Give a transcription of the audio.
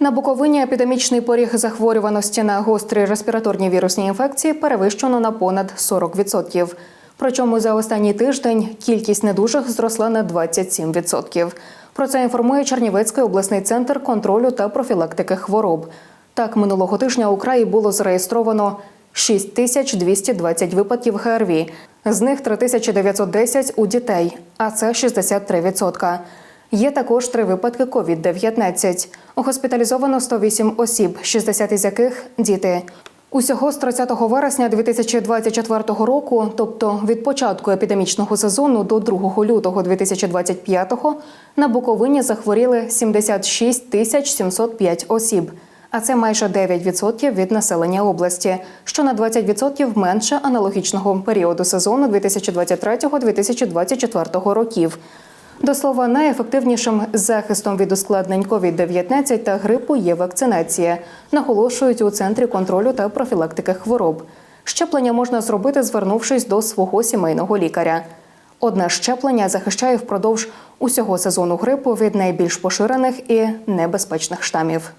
На Буковині епідемічний поріг захворюваності на гострі респіраторні вірусні інфекції перевищено на понад 40%. Причому за останній тиждень кількість недужих зросла на 27%. Про це інформує Чернівецький обласний центр контролю та профілактики хвороб. Так, минулого тижня у краї було зареєстровано 6220 випадків ГРВІ, з них 3910 у дітей, а це 63%. Є також три випадки COVID-19. Госпіталізовано 108 осіб, 60 із яких діти. Усього з 30 вересня 2024 року, тобто від початку епідемічного сезону до 2 лютого 2025, на Буковині захворіли 76 тисяч 705 осіб. А це майже 9% від населення області, що на 20% менше аналогічного періоду сезону 2023-2024 років. До слова, найефективнішим захистом від ускладнень COVID-19 та грипу є вакцинація, наголошують у центрі контролю та профілактики хвороб. Щеплення можна зробити, звернувшись до свого сімейного лікаря. Одне щеплення захищає впродовж усього сезону грипу від найбільш поширених і небезпечних штамів.